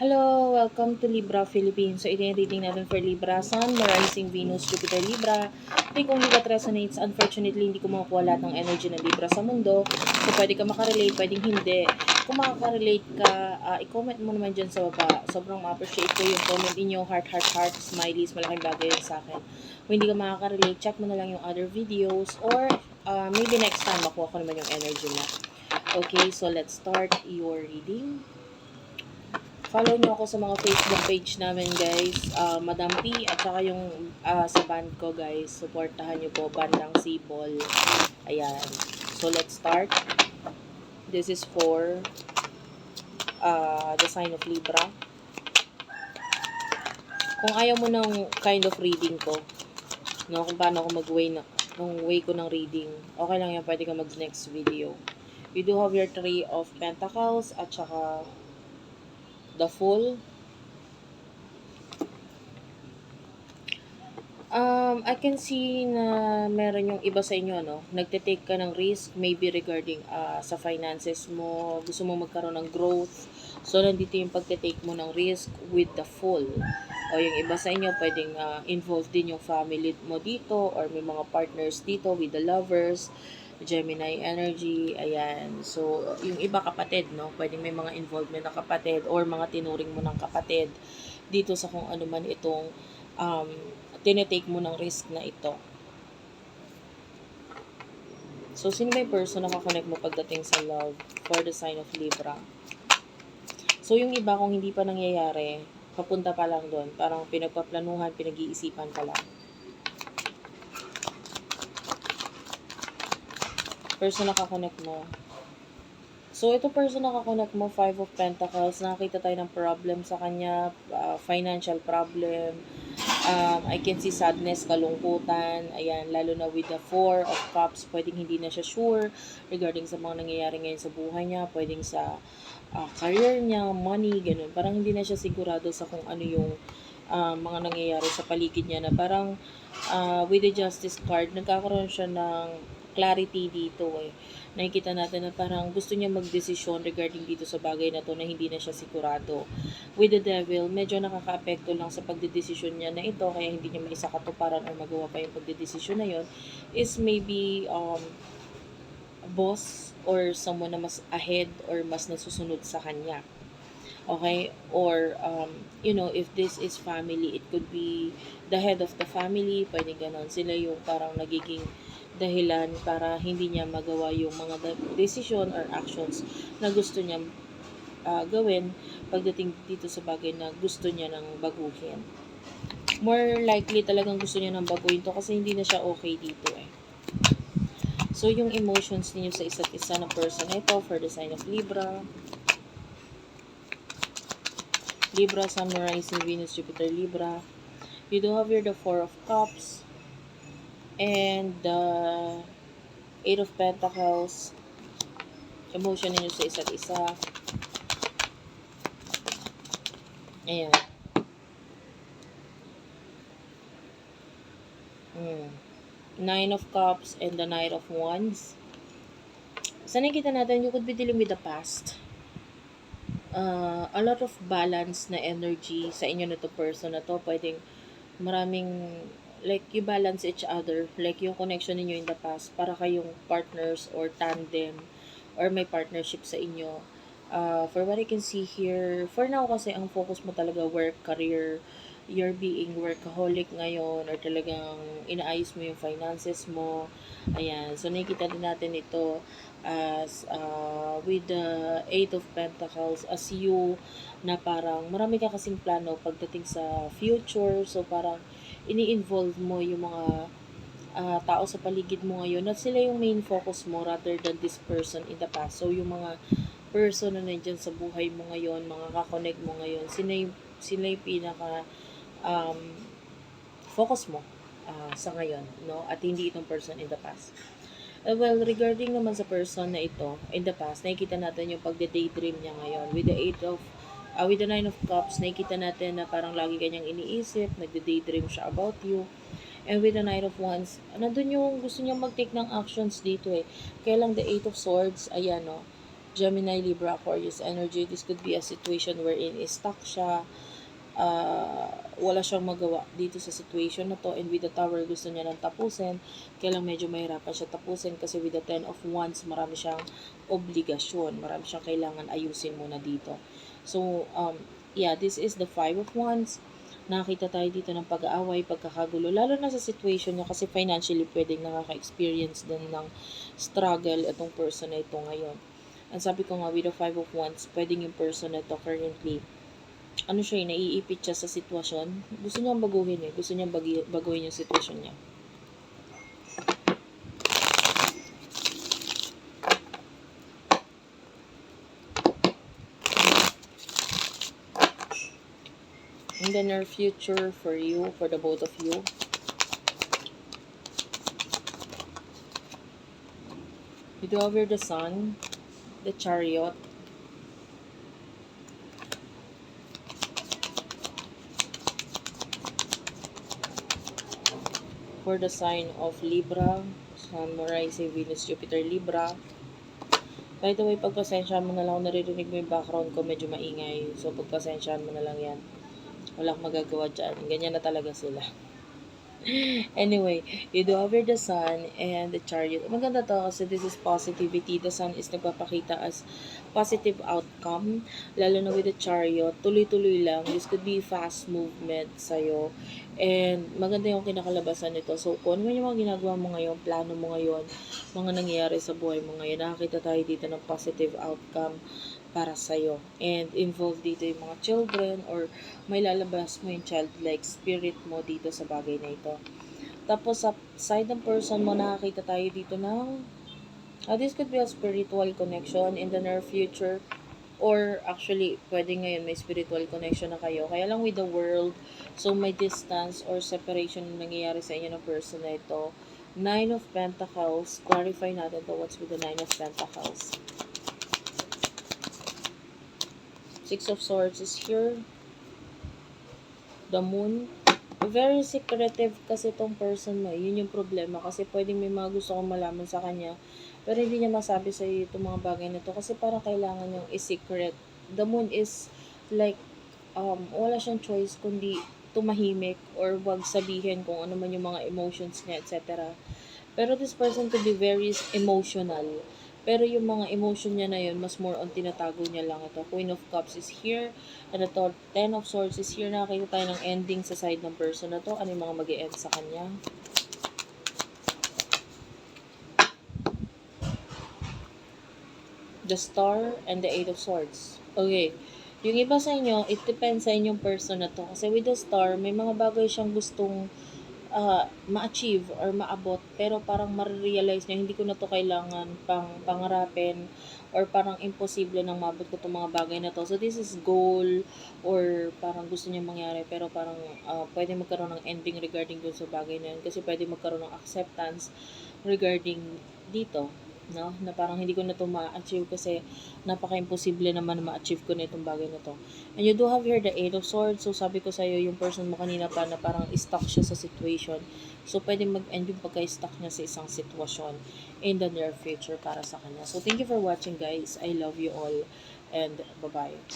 Hello! Welcome to Libra Philippines. So, ito yung reading natin for Libra. Sun, Rising, Venus, Jupiter, Libra. Ito kung hindi resonates, unfortunately, hindi ko makukuha lahat ng energy ng Libra sa mundo. So, pwede ka makarelate, pwedeng hindi. Kung makaka-relate ka, ah, i-comment mo naman dyan sa baba. Sobrang ma-appreciate ko yung comment ninyo. Heart, heart, heart, smileys. Malaking bagay yun sa akin. Kung hindi ka makaka-relate, check mo na lang yung other videos. Or, ah, maybe next time, makuha ko naman yung energy mo. Okay, so let's start your reading. Follow nyo ako sa mga Facebook page namin, guys. Uh, Madam P at saka yung ah, sa band ko, guys. Supportahan nyo po, bandang Sibol. Ayan. So, let's start. This is for uh, the sign of Libra. Kung ayaw mo ng kind of reading ko, no, kung paano ako mag-way na, ng way ko ng reading, okay lang yan, pwede ka mag-next video. You do have your Three of Pentacles at saka the Fool. Um, I can see na meron yung iba sa inyo, no? Nagte-take ka ng risk, maybe regarding ah, sa finances mo, gusto mo magkaroon ng growth. So, nandito yung pagte-take mo ng risk with the Fool. O yung iba sa inyo, pwedeng ah, involved din yung family mo dito or may mga partners dito with the lovers. Gemini energy, ayan. So, yung iba kapatid, no? Pwedeng may mga involvement na kapatid or mga tinuring mo ng kapatid dito sa kung ano man itong um, tinetake mo ng risk na ito. So, sino yung person na kakonect mo pagdating sa love for the sign of Libra? So, yung iba kung hindi pa nangyayari, papunta pa lang doon. Parang pinagpaplanuhan, pinag-iisipan pa lang. Person na kakonect mo. So, ito person na kakonect mo, Five of Pentacles, nakakita tayo ng problem sa kanya, uh, financial problem, um, I can see sadness, kalungkutan, ayan, lalo na with the Four of Cups, pwedeng hindi na siya sure regarding sa mga nangyayari ngayon sa buhay niya, pwedeng sa uh, career niya, money, ganun. Parang hindi na siya sigurado sa kung ano yung uh, mga nangyayari sa paligid niya na parang uh, with the Justice card, nagkakaroon siya ng clarity dito eh. Nakikita natin na parang gusto niya magdesisyon regarding dito sa bagay na to na hindi na siya sigurado. With the devil, medyo nakaka-apekto lang sa pagdedesisyon niya na ito kaya hindi niya maisakatuparan or magawa pa yung pagdedesisyon na yon is maybe um, boss or someone na mas ahead or mas nasusunod sa kanya. Okay? Or, um, you know, if this is family, it could be the head of the family, pwede ganon. Sila yung parang nagiging dahilan para hindi niya magawa yung mga decision or actions na gusto niya uh, gawin pagdating dito sa bagay na gusto niya nang baguhin. More likely talagang gusto niya nang baguhin to kasi hindi na siya okay dito eh. So, yung emotions niyo sa isa't isa na person ito for the sign of Libra. Libra, Sun, Rising, Venus, Jupiter, Libra. You do have here the Four of Cups and the Eight of Pentacles, emotion ninyo sa isa't isa. Ayan. Hmm. Nine of Cups and the Knight of Wands. Sa nakikita natin, you could be dealing with the past. Uh, a lot of balance na energy sa inyo na to person na to. Pwedeng maraming like you balance each other like yung connection niyo in the past para kayong partners or tandem or may partnership sa inyo. Uh, for what I can see here for now kasi ang focus mo talaga work career you're being workaholic ngayon or talagang inaayos mo yung finances mo. Ayan so nakikita din natin ito as uh, with the eight of pentacles as you na parang marami ka kasing plano pagdating sa future. So parang ini-involve mo yung mga uh, tao sa paligid mo ngayon at sila yung main focus mo rather than this person in the past. So, yung mga person na nandyan sa buhay mo ngayon, mga kakonect mo ngayon, sila yung, sila yung pinaka um, focus mo uh, sa ngayon, no? At hindi itong person in the past. Uh, well, regarding naman sa person na ito, in the past, nakikita natin yung pagde-daydream niya ngayon with the eight of uh, with the Nine of Cups, nakikita natin na parang lagi kanyang iniisip, nagde-daydream siya about you. And with the Knight of Wands, nandun yung gusto niya mag-take ng actions dito eh. Kaya lang the Eight of Swords, ayan no, Gemini, Libra, Aquarius energy. This could be a situation wherein is stuck siya. Uh, wala siyang magawa dito sa situation na to. And with the tower, gusto niya nang tapusin. Kaya lang medyo mahirapan siya tapusin kasi with the ten of wands, marami siyang obligasyon. Marami siyang kailangan ayusin muna dito. So, um, yeah, this is the five of wands nakita tayo dito ng pag-aaway, pagkakagulo, lalo na sa situation niya kasi financially pwedeng nakaka-experience din ng struggle itong person na ito ngayon. Ang sabi ko nga, with the five of wands, pwedeng yung person na ito currently, ano siya, eh, naiipit siya sa sitwasyon. Gusto niyang baguhin eh. Gusto niyang baguhin yung sitwasyon niya. In the near future for you, for the both of you. You do over the sun, the chariot. For the sign of Libra, Sun, Rising, Venus, Jupiter, Libra. By the way, pagpasensyahan mo na lang kung naririnig mo yung background ko, medyo maingay. So, pagpasensyahan mo na lang yan walang magagawa dyan. Ganyan na talaga sila. anyway, you do over the sun and the chariot. Maganda to kasi this is positivity. The sun is nagpapakita as positive outcome. Lalo na with the chariot. Tuloy-tuloy lang. This could be fast movement sa'yo. And maganda yung kinakalabasan nito. So, kung ano yung mga ginagawa mo ngayon, plano mo ngayon, mga nangyayari sa buhay mo ngayon, nakakita tayo dito ng positive outcome para sa'yo. And involved dito yung mga children or may lalabas mo yung childlike spirit mo dito sa bagay na ito. Tapos sa side ng person mo, nakakita tayo dito ng uh, this could be a spiritual connection in the near future or actually, pwede ngayon may spiritual connection na kayo. Kaya lang with the world, so may distance or separation na nangyayari sa inyo ng person na ito. Nine of Pentacles, clarify natin to what's with the Nine of Pentacles. Six of Swords is here. The Moon. Very secretive kasi tong person mo. Yun yung problema. Kasi pwedeng may mga gusto kong malaman sa kanya. Pero hindi niya masabi sa iyo itong mga bagay na to. Kasi parang kailangan niyang is-secret. The Moon is like, um, wala siyang choice kundi tumahimik or wag sabihin kung ano man yung mga emotions niya, etc. Pero this person could be very emotional. Pero yung mga emotion niya na yun, mas more on tinatago niya lang ito. Queen of Cups is here. And ito, Ten of Swords is here. Nakakita tayo ng ending sa side ng person na to. Ano yung mga mag end sa kanya? The Star and the Eight of Swords. Okay. Yung iba sa inyo, it depends sa inyong person na to. Kasi with the Star, may mga bagay siyang gustong uh, ma-achieve or maabot pero parang ma-realize niya hindi ko na to kailangan pang pangarapin or parang imposible nang mabot ko itong mga bagay na to. So this is goal or parang gusto niya mangyari pero parang uh, pwede magkaroon ng ending regarding dun sa bagay na yun kasi pwede magkaroon ng acceptance regarding dito no? Na parang hindi ko na to ma-achieve kasi napaka-imposible naman na ma-achieve ko na itong bagay na to. And you do have here the Eight of Swords. So, sabi ko sa'yo, yung person mo kanina pa na parang stuck siya sa situation. So, pwede mag-end yung pagka-stuck niya sa isang sitwasyon in the near future para sa kanya. So, thank you for watching guys. I love you all and bye-bye.